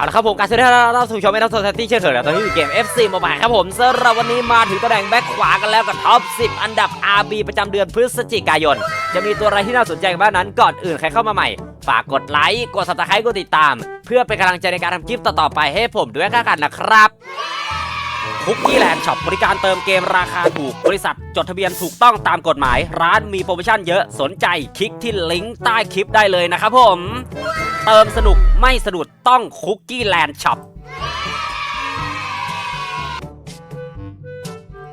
เอาละครับผมการเสนอเราสู่ชมไม่รับโซนที่เชื่อเถอะตอนนี้อยู่เกม FC Mobile ครับผมสำหรับวันนี้มาถึงตำแหน่งแบ็คขวากันแล้วกับท็อป 10 อันดับ RB ประจำเดือนพฤศจิกายน จะมีตัวอะไรที่น่าสนใจบ้างนั้นก่อนอื่นใครเข้ามาใหม่ ฝากกดไลค์กดซับสไครต์กดติดตาม เพื่อเป็นกำลังใจในการทำคลิปต่อๆไปให้ผมด้วยกันนะครับ คุกกี้แลนด์ช็อปบริการเติมเกมราคาถูก บริษัทจดทะเบียนถูกต้องตามกฎหมาย ร้านมีโปรโมชั่นเยอะสนใจคลิกที่ลิงก์ใต้คลิปได้เลยนะครับผม เติมสนุกไม่สะดุดต้องคุกกี้แลนด์ช็อป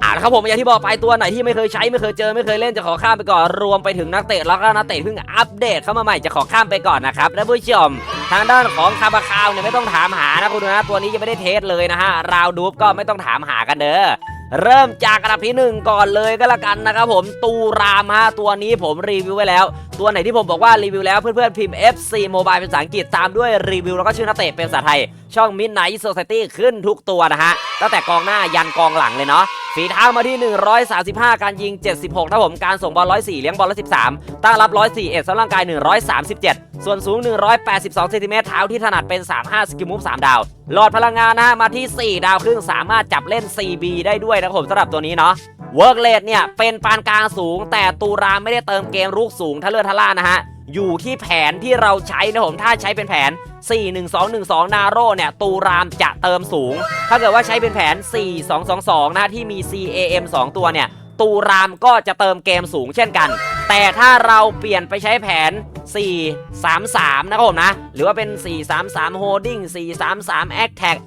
อ่านะครับผมอย่างที่บอกไปตัวไหนที่ไม่เคยใช้ไม่เคยเจอไม่เคยเล่นจะขอข้ามไปก่อนรวมไปถึงนักเตะแล้วก็นักเตะเพิ่งอัปเดตเข้ามาใหม่จะขอข้ามไปก่อนนะครับและผู้ชม ทางด้านของคาบาคาวเนี่ยไม่ต้องถามหานะคุณนะตัวนี้ยังไม่ได้เทสเลยนะฮะราวดูฟก็ไม่ต้องถามหากันเด้อเริ่มจากอันดับที่หนึ่งก่อนเลยก็แล้วกันนะครับผมตูรามฮะตัวนี้ผมรีวิวไว้แล้ว ตัวไหนที่ผมบอกว่ารีวิวแล้วเพื่อนๆพิมพ์ FC Mobile เป็นภาษาอังกฤษตามด้วยรีวิวแล้วก็ชื่อนักเตะเป็นภาษาไทยช่อง Midnight Society ขึ้นทุกตัวนะฮะ ตั้งแต่กองหน้ายันกองหลังเลยเนาะฝีเท้ามาที่ 135 การยิง 76นะผม การส่งบอล 104 เลี้ยงบอล 113 ตั้งรับ104เอ็ดสำหรับร่างกาย 137 ส่วนสูง 182เซนติเมตรเท้าที่ถนัดเป็น 35 สกิลมูฟ 3 ดาว หลอดพลังงานนะฮะ มาที่ 4 ดาวครึ่งสามารถจับเล่น 4B ได้ด้วยนะครับผมสำหรับตัวนี้เนาะเวิร์กเลดเนี่ย เป็นปานกลางสูง แต่ตูรามไม่ได้เติมเกมลูกสูงทะเลือทะล่านะฮะอยู่ที่แผนที่เราใช้นะผมถ้าใช้เป็นแผน 4-1-2-1-2 นาโร่เนี่ยตูรามจะเติมสูง ถ้าเกิดว่าใช้เป็นแผน 4-2-2-2นะที่มี CAM 2 ตัวเนี่ย ตูรามก็จะเติมเกมสูงเช่นกัน แต่ถ้าเราเปลี่ยนไปใช้แผน 4-3-3 นะครับผมนะ หรือว่าเป็น 4-3-3 holding 4-3-3 attack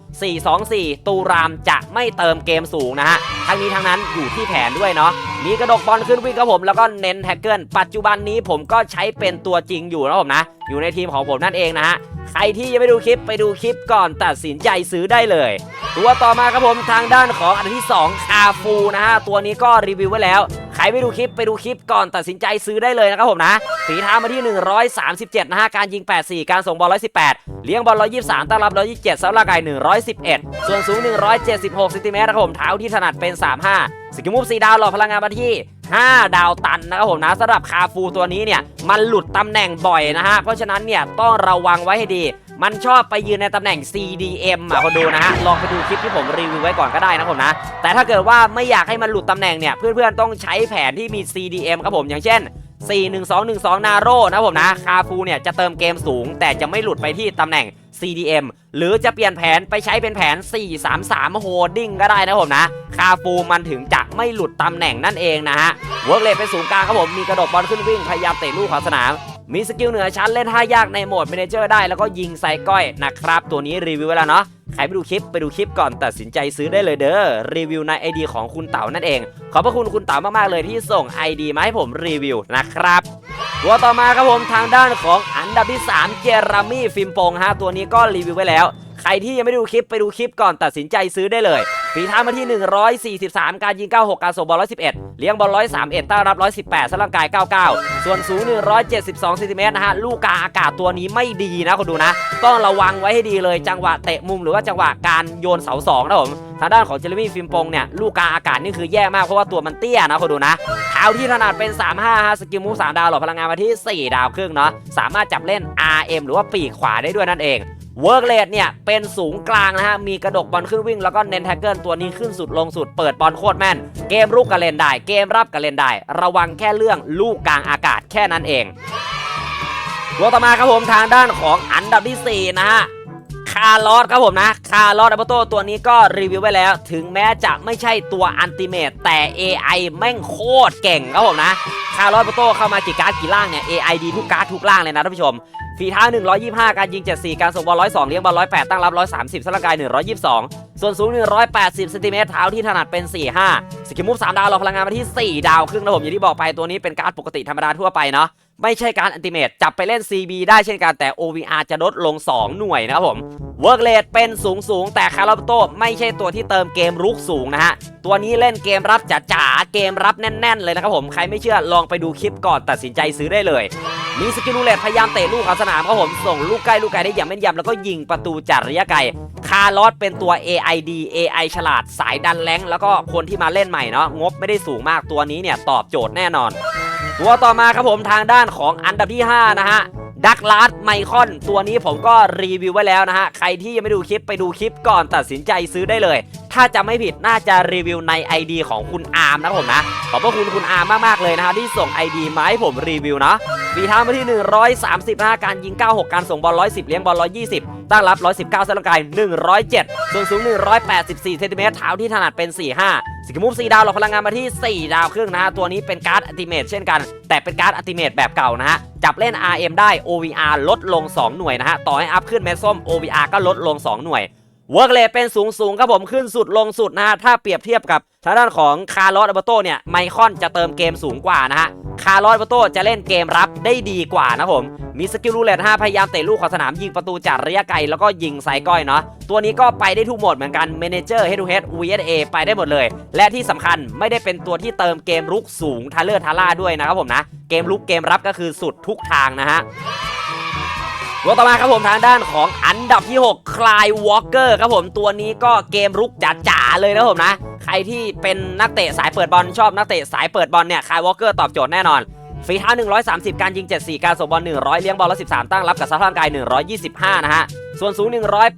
4-2-4 ตูรามจะไม่เติมเกมสูงนะฮะ ทั้งนี้ทั้งนั้นอยู่ที่แผนด้วยเนาะ มีกระดกบอลขึ้นวิ่งครับผมแล้วก็เน้นแท็กเกิล ปัจจุบันนี้ผมก็ใช้เป็นตัวจริงอยู่นะผมนะ อยู่ในทีมของผมนั่นเองนะฮะ ใครที่ยังไม่ดูคลิปไปดูคลิปก่อนตัดสินใจซื้อได้เลย ตัวต่อมาครับผมทางด้านของอันที่ 2 คาฟูนะฮะ ตัวนี้ก็รีวิวไว้แล้ว ใครไม่ดูคลิปไปดูคลิปก่อนตัดสินใจซื้อได้เลยนะครับผมนะฝีเท้ามาที่ 137 นะฮะ การยิง 84 การส่งบอล 118 เลี้ยงบอล 123ตั้งรับ 127สำหรับร่างกาย111 ส่วนสูง 176เซนติเมตรนะครับผมเท้าที่ถนัดเป็น 35 สกิมูฟ4ดาวหล่อพลังงานมาที่ 5 ดาวตันนะครับผมนะสำหรับคาฟูตัวนี้เนี่ยมันหลุดตำแหน่งบ่อยนะฮะเพราะฉะนั้นเนี่ยต้องระวังไว้ให้ดี มันชอบไปยืนในตำแหน่ง CDM อะคนดูนะฮะ ลองไปดูคลิปที่ผมรีวิวไว้ก่อนก็ได้นะผมนะ แต่ถ้าเกิดว่าไม่อยากให้มันหลุดตำแหน่งเนี่ย เพื่อนๆต้องใช้แผนที่มี CDM ครับผมอย่างเช่น 41212 นาโร่นะผมนะ คาฟูเนี่ยจะเติมเกมสูง แต่จะไม่หลุดไปที่ตำแหน่ง CDM หรือจะเปลี่ยนแผนไปใช้เป็นแผน 433 Holding ก็ได้นะผมนะ คาฟูมันถึงจะไม่หลุดตำแหน่งนั่นเองนะฮะเวิร์กเลเป็นศูนย์กลางครับผม มีกระโดดบอลขึ้นวิ่ง พยายามเตะลูกขอบสนาม มีสกิลเหนือชั้นเล่นท่ายากในโหมดเมนเจอร์ได้แล้วก็ยิงใส่ก้อยนะครับตัวนี้รีวิวไว้แล้วเนาะใครไปดูคลิปไปดูคลิปก่อนตัดสินใจซื้อได้เลยเด้อรีวิวใน ID ของคุณเต๋านั่นเอง ขอบพระคุณคุณเต๋ามากๆเลยที่ส่ง ID มาให้ผมรีวิวนะครับตัวต่อมาครับผมทางด้านของอันดับที่ 3 เจอรามี่ฟิมโปงฮะตัวนี้ก็รีวิวไว้แล้ว ใครที่ยังไม่ดูคลิปไปดูคลิปก่อนตัดสินใจซื้อได้เลย ฝีเท้ามาที่ 143 การยิง 96 การส่งบอล 111 เลี้ยงบอล 131ตั้งรับ 118สร่างกาย 99 ส่วนสูง 172เซนติเมตรนะฮะ ลูกกาอากาศตัวนี้ไม่ดีนะคุณดูนะ ต้องระวังไว้ให้ดีเลยจังหวะเตะมุมหรือว่าจังหวะการโยนเสาสองนะผมทางด้านของเจเรมี่ฟิล์มปงเนี่ยลูกกาอากาศนี่คือแย่มากเพราะว่าตัวมันเตี้ยนะคุณดูนะเท้าที่ถนัดเป็น 35ฮะสกิลมูฟ3ดาวหลอดพลังงานมาที่ 4 ดาวครึ่งเนาะสามารถจับเล่น RM หรือว่าปีกขวาได้ด้วยนั่นเอง เวิร์กเลดเนี่ยเป็นสูงกลางนะฮะ มีกระดกบอลขึ้นวิ่งแล้วก็เน้นแท็กเกิลตัวนี้ขึ้นสุดลงสุดเปิดบอลโคตรแม่น เกมรุกก็เล่นได้ เกมรับก็เล่นได้ ระวังแค่เรื่องลูกกลางอากาศแค่นั้นเองตัวต่อมาครับผมทางด้านของอันดับที่ 4 นะฮะคาร์ลอสครับผมนะ คาร์ลอสอัปโตตัวนี้ก็รีวิวไว้แล้ว ถึงแม้จะไม่ใช่ตัวอันติเมตแต่ AI แม่งโคตรเก่งครับผมนะ คาร์ลอสอัปโตเข้ามากี่การ์ดกี่ล่างเนี่ย AI ดีทุกการ์ดทุกล่างเลยนะท่านผู้ชม ฝีเท้า 125 การยิง 74 การส่งบอล 102 เลี้ยงบอล 108 ตั้งรับ 130สลักกาย 122 ส่วนสูง 180เซนติเมตรเท้าที่ถนัดเป็น 45 สกิมมูฟ3ดาวเราพลังงานมาที่ 4 ดาวครึ่งนะผมอย่างที่บอกไปตัวนี้เป็นการ์ดปกติธรรมดาทั่วไปเนาะ ไม่ใช่การอันติเมตจับไปเล่น CB ได้เช่นกันแต่ OVR จะลดลง 2 หน่วยนะครับผมเวิร์กเลดเป็นสูงสูงแต่คาราบโตไม่ใช่ตัวที่เติมเกมรุกสูงนะฮะ ตัวนี้เล่นเกมรับจ๋าๆเกมรับแน่น ๆ เลยนะครับผมใครไม่เชื่อลองไปดูคลิปก่อนตัดสินใจซื้อได้เลยมีสกิลลูเลตพยายามเตะลูกเอาสนามครับผมส่งลูกใกล้ลูกไกลได้อย่างแม่นยำแล้วก็ยิงประตูจากระยะไกลคาร์ลอสเป็นตัว AID AI ฉลาดสายดันแรงแล้วก็คนที่มาเล่นใหม่เนาะงบไม่ได้สูงมากตัวนี้เนี่ยตอบโจทย์แน่นอน ตัวต่อมาครับผมทางด้านของอันดับที่ 5 นะฮะ ดักลาสไมคอนตัวนี้ผมก็รีวิวไว้แล้วนะฮะ ใครที่ยังไม่ดูคลิปไปดูคลิปก่อนตัดสินใจซื้อได้เลย ถ้าจะไม่ผิดน่าจะรีวิวใน ID ของคุณอาร์มนะผมนะ ขอบพระคุณคุณอาร์มมากๆเลยนะฮะที่ส่ง ID มาให้ผมรีวิวนะฟีเท้ามาที่ 130นะฮะการยิง 96 การส่งบอล 110 เลี้ยงบอล 120 ตั้งรับ 119สลังกาย 107 ส่วนสูง 184 เซนติเมตรเท้าที่ถนัดเป็น 45สกิมูฟ4ดาวหลอกพลังงานมาที่ 4 ดาวครึ่งนะฮะตัวนี้เป็นการ์ดอัติเมตเช่นกัน แต่เป็นการ์ดอัติเมตแบบเก่านะฮะ จับเล่น RM ได้ OVR ลดลง 2 หน่วยนะฮะ ต่อให้อัพขึ้นเม็ดส้ม OVR ก็ลดลง 2 หน่วย เวิร์กเลเป็นสูงสูงครับผมขึ้นสุดลงสุดนะฮะถ้าเปรียบเทียบกับทางด้านของคาร์ลอสอัลเบโตเนี่ยไมคอนจะเติมเกมสูงกว่านะฮะคาร์ลอสอัลเบโตจะเล่นเกมรับได้ดีกว่านะผมมีสกิลรูเลต5พยายามเตะลูกขอบสนามยิงประตูจากระยะไกลแล้วก็ยิงไซก้อยเนาะตัวนี้ก็ไปได้ทุกโหมดเหมือนกันเมนเจอร์ head to head VSA ไปได้หมดเลย และที่สำคัญไม่ได้เป็นตัวที่เติมเกมลุกสูงทาเลอร์ทาร่าด้วยนะครับผมนะเกมลุกเกมรับก็คือสุดทุกทางนะฮะ ตัวต่อมาครับผมทางด้านของอันดับที่ 6 คลายวอลเกอร์ครับผมตัวนี้ก็เกมรุกจ๋าๆเลยนะผมนะ ใครที่เป็นนักเตะสายเปิดบอลชอบนักเตะสายเปิดบอลเนี่ยคลายวอลเกอร์ตอบโจทย์แน่นอนฝีเท้า 130 การยิง 74 การส่งบอล 100 เลี้ยงบอล113 ตั้งรับกับสภาพร่างกาย 125 นะฮะ ส่วนสูง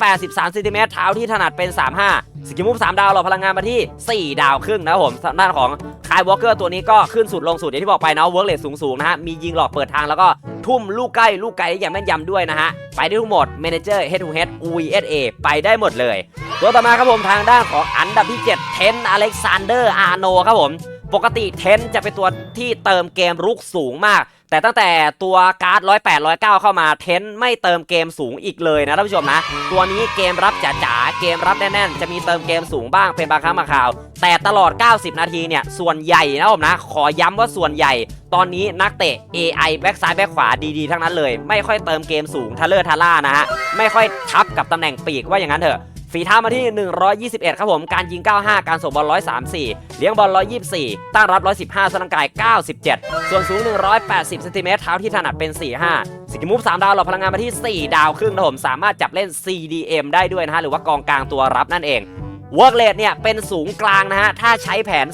183ซนติเมตรเท้าที่ถนัดเป็น 35 สกิมุฟ3ดาวหลอพลังงานมาที่ 4 ดาวครึ่งนะครับผมด้านของคายวอลเกอร์ตัวนี้ก็ขึ้นสุดลงสุดอย่างที่บอกไปเนาะเวิร์กเลทสูงๆนะฮะมียิงหลอกเปิดทางแล้วก็ทุ่มลูกใกล้ลูกไกลอย่างแม่นยำด้วยนะฮะ ไปได้ทุกหมด Manager Head to Head VSA ไปได้หมดเลย ตัวต่อมาครับผมทางด้านของอันดับที่ 7 เทนอเล็กซานเดอร์อาโนครับผม ปกติเทนจะเป็นตัวที่เติมเกมรุกสูงมาก แต่ตั้งแต่ตัวการ์ด108 109เก้าเข้ามาเทนไม่เติมเกมสูงอีกเลยนะท่านผู้ชมนะ ตัวนี้เกมรับจ๋าๆเกมรับแน่นๆ จะมีเติมเกมสูงบ้างเป็นบางครั้งบางคราว แต่ตลอด 90 นาทีเนี่ยส่วนใหญ่นะผมนะ ขอย้ำว่าส่วนใหญ่ ตอนนี้นักเตะ AI แบ็กซ้ายแบ็กขวาดีๆ ทั้งนั้นเลย ไม่ค่อยเติมเกมสูงทะเลอร์ทาร่านะฮะไม่ค่อยทับกับตำแหน่งปีกว่าอย่างนั้นเถอะ ฝีเท้ามาที่ 121 ครับผม การยิง 95 การส่งบอล 134 เลี้ยงบอล 124 ตั้งรับ 115สลังกาย 97 ส่วนสูง 180เซนติเมตรเท้าที่ถนัดเป็น 45 สกิมูฟ3ดาวหลอพลังงานมาที่ 4 ดาวครึ่งนะผม สามารถจับเล่น CDM ได้ด้วยนะฮะ หรือว่ากองกลางตัวรับนั่นเองเวิร์กเลดเนี่ยเป็นสูงกลางนะฮะ ถ้าใช้แผน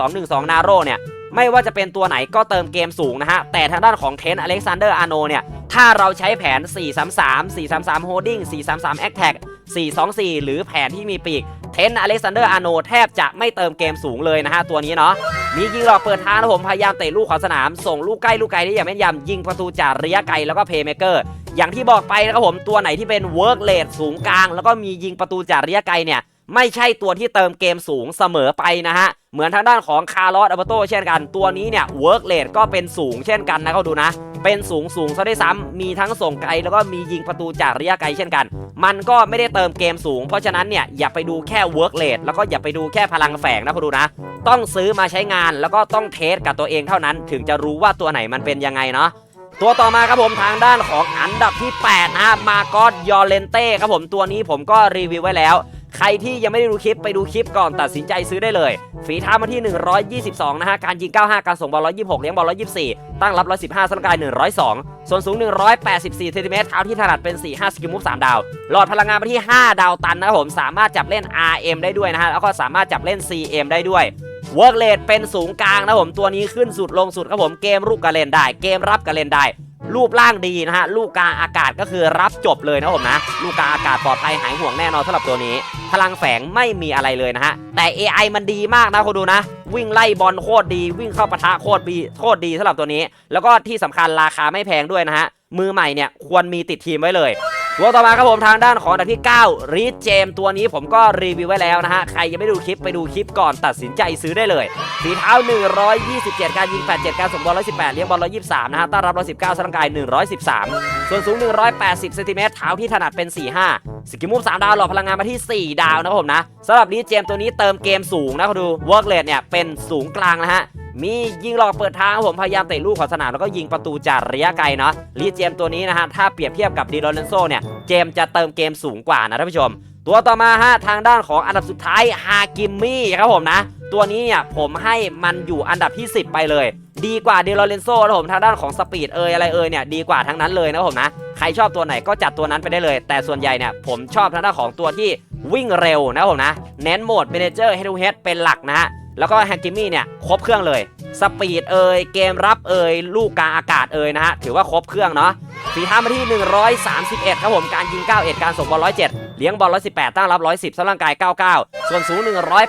4-1-2-1-2 นาโรเนี่ยไม่ว่าจะเป็นตัวไหนก็เติมเกมสูงนะฮะ แต่ทางด้านของเทนอเล็กซานเดอร์อาโนเนี่ย ถ้าเราใช้แผน 433 433 holding 433 attack 424 หรือแผนที่มีปีก เทนอเล็กซานเดอร์อาโนแทบจะไม่เติมเกมสูงเลยนะฮะตัวนี้เนาะมียิงหลอกเปิดทางนะผมพยายามเตะลูกขอบสนาม ส่งลูกใกล้ลูกไกลได้อย่างแม่นยำยิงประตูจากระยะไกลแล้วก็เพย์เมเกอร์อย่างที่บอกไปนะครับผมตัวไหนที่เป็นเวิร์กเลดสูงกลาง แล้วก็มียิงประตูจากระยะไกลเนี่ย ไม่ใช่ตัวที่เติมเกมสูงเสมอไปนะฮะ เหมือนทางด้านของคาร์ลอสอัลเบโตเช่นกัน ตัวนี้เนี่ยเวิร์กเลดก็เป็นสูงเช่นกันนะเขาดูนะ เป็นสูงสูงซะด้วยซ้ำมีทั้งส่งไกลแล้วก็มียิงประตูจากระยะไกลเช่นกัน มันก็ไม่ได้เติมเกมสูง เพราะฉะนั้นเนี่ยอย่าไปดูแค่เวิร์กเลดแล้วก็อย่าไปดูแค่พลังแฝงนะคุณดูนะ ต้องซื้อมาใช้งานแล้วก็ต้องเทสกับตัวเองเท่านั้น ถึงจะรู้ว่าตัวไหนมันเป็นยังไงเนาะตัวต่อมาครับผมทางด้านของอันดับที่ 8 นะมาโกอสยอเลนเต้ครับผมตัวนี้ผมก็รีวิวไว้แล้ว ใครที่ยังไม่ได้ดูคลิปไปดูคลิปก่อนตัดสินใจซื้อได้เลย ฝีเท้ามาที่ 122 นะฮะ การยิง 95 การส่งบอล 126 เลี้ยงบอล 124 ตั้งรับ 115สลังกาย 102 ส่วนสูง 184เซนติเมตรเท้าที่ถนัดเป็น 45 สกิลมูฟ 3 ดาว หลอดพลังงานมาที่ 5 ดาวตันนะครับผม สามารถจับเล่น RM ได้ด้วยนะฮะ แล้วก็สามารถจับเล่น CM ได้ด้วยเวิร์กเลดเป็นสูงกลางนะผมตัวนี้ขึ้นสุดลงสุดครับผมเกมรูปกระเล่นได้ เกมรับกระเล่นได้ รูปร่างดีนะฮะ ลูกกาอากาศก็คือรับจบเลยนะผมนะ ลูกกาอากาศปลอดภัยหายห่วงแน่นอนสำหรับตัวนี้ พลังแฝงไม่มีอะไรเลยนะฮะ แต่ AI มันดีมากนะคุณดูนะ วิ่งไล่บอลโคตรดี วิ่งเข้าปะทะโคตรดีโคตรดีสำหรับตัวนี้ แล้วก็ที่สำคัญราคาไม่แพงด้วยนะฮะมือใหม่เนี่ยควรมีติดทีมไว้เลยตัวต่อมาครับผมทางด้านของอันดับที่ 9รีดเจมตัวนี้ผมก็รีวิวไว้แล้วนะฮะ ใครยังไม่ดูคลิปไปดูคลิปก่อนตัดสินใจซื้อได้เลยฝีเท้า 127 การยิง 87 การส่งบอล 118 เลี้ยงบอล 123 นะฮะต้อนรับ 119สลังกาย 113 ส่วนสูง 180เซนติเมตรเท้าที่ถนัดเป็น 45 สกิมูฟ3ดาวหลอกพลังงานมาที่ 4 ดาวนะครับผมนะสำหรับรีดเจมตัวนี้เติมเกมสูงนะคุณดูเวิร์กเลดเนี่ยเป็นสูงกลางนะฮะ มียิงหลอกเปิดทางครับผมพยายามเตะลูกขอบสนามแล้วก็ยิงประตูจากระยะไกลเนาะลีเจมตัวนี้นะฮะถ้าเปรียบเทียบกับดีโรเลนโซเนี่ยเจมจะเติมเกมสูงกว่านะท่านผู้ชม ตัวต่อมาฮะทางด้านของอันดับสุดท้ายฮากิมมี่ครับผมนะ ตัวนี้เนี่ยผมให้มันอยู่อันดับที่ 10 ไปเลย ดีกว่าเดโรเลนโซนะผมทางด้านของสปีดเอยอะไรเอยเนี่ยดีกว่าทั้งนั้นเลยนะผมนะใครชอบตัวไหนก็จัดตัวนั้นไปได้เลย แต่ส่วนใหญ่เนี่ยผมชอบทางด้านของตัวที่วิ่งเร็วนะผมนะเน้นโหมดเมเนเจอร์เฮด o เฮดเป็นหลักนะฮะ แล้วก็แฮงกิมมี่เนี่ยครบเครื่องเลย สปีดเอยเกมรับเอยลูกกลางอากาศเอยนะฮะถือว่าครบเครื่องเนาะฝีเท้ามาที่ 131 ครับผม การยิง 91 การส่งบอล 107 เลี้ยงบอล 118 ตั้งรับ 110สำหรับร่างกาย 99 ส่วนสูง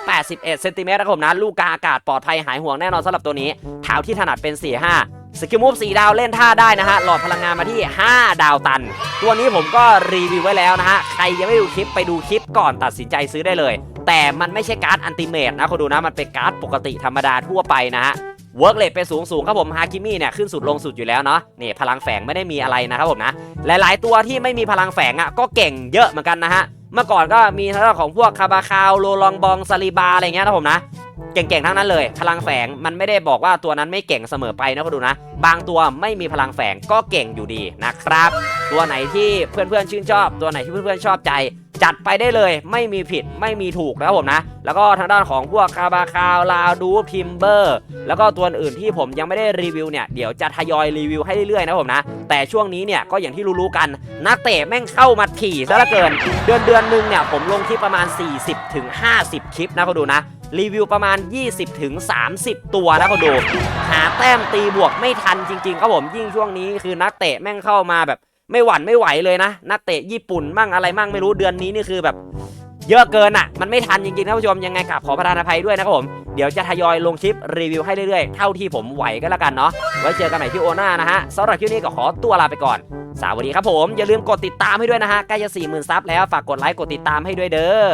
181 เซนติเมตรนะครับผมนะ ลูกกาอากาศปลอดภัยหายห่วงแน่นอนสำหรับตัวนี้เท้าที่ถนัดเป็น 4-5 สกิลมูฟ4ดาวเล่นท่าได้นะฮะ หลอดพลังงานมาที่ 5 ดาวตัน ตัวนี้ผมก็รีวิวไว้แล้วนะฮะ ใครยังไม่ดูคลิปไปดูคลิปก่อนตัดสินใจซื้อได้เลย แต่มันไม่ใช่การ์ดอันติเมตนะคุณดูนะ มันเป็นการ์ดปกติธรรมดาทั่วไปนะฮะเวิร์กเลทเป็นสูงสูงครับผมฮาคิมี่เนี่ยขึ้นสุดลงสุดอยู่แล้วเนาะนี่พลังแฝงไม่ได้มีอะไรนะครับผมนะ หลายๆ ตัวที่ไม่มีพลังแฝงอะก็เก่งเยอะเหมือนกันนะฮะ เมื่อก่อนก็มีทั้งของพวกคาบาคาวโลลองบองซาลิบาอะไรเงี้ยนะผมนะเก่งๆทั้งนั้นเลย พลังแฝงมันไม่ได้บอกว่าตัวนั้นไม่เก่งเสมอไปนะคุณดูนะ บางตัวไม่มีพลังแฝงก็เก่งอยู่ดีนะครับ ตัวไหนที่เพื่อนๆชื่นชอบ ตัวไหนที่เพื่อนๆชอบใจ จัดไปได้เลยไม่มีผิดไม่มีถูกนะครับผมนะ แล้วก็ทางด้านของพวกคาบาคาวลาดูพิมเบอร์แล้วก็ตัวอื่นที่ผมยังไม่ได้รีวิวเนี่ยเดี๋ยวจะทยอยรีวิวให้เรื่อยๆนะผมนะ แต่ช่วงนี้เนี่ยก็อย่างที่รู้ๆกัน นักเตะแม่งเข้ามาถี่ซะเหลือเกิน เดือนเดือนหนึ่งเนี่ยผมลงคลิปประมาณ 40ถึง50 คลิปนะคุณดูนะรีวิวประมาณ 20ถึง30ตัวนะคุณดู หาแต้มตีบวกไม่ทันจริง ๆ ครับผมยิ่งช่วงนี้คือนักเตะแม่งเข้ามาแบบ ไม่หวั่นไม่ไหวเลยนะนักเตะญี่ปุ่นมั่งอะไรมั่งไม่รู้เดือนนี้นี่คือแบบ เยอะเกินอะ มันไม่ทันจริงๆท่านผู้ชมยังไงกับขอประทานอภัยด้วยนะครับผม เดี๋ยวจะทยอยลงคลิปรีวิวให้เรื่อยๆ เท่าที่ผมไหวก็แล้วกันเนาะไว้เจอกันใหม่ที่โอน่านะฮะสำหรับคลิปนี้ก็ขอตัวลาไปก่อน สวัสดีครับผมอย่าลืมกดติดตามให้ด้วยนะฮะใกล้จะ40,000ซับแล้วฝากกดไลค์กดติดตามให้ด้วยเด้อ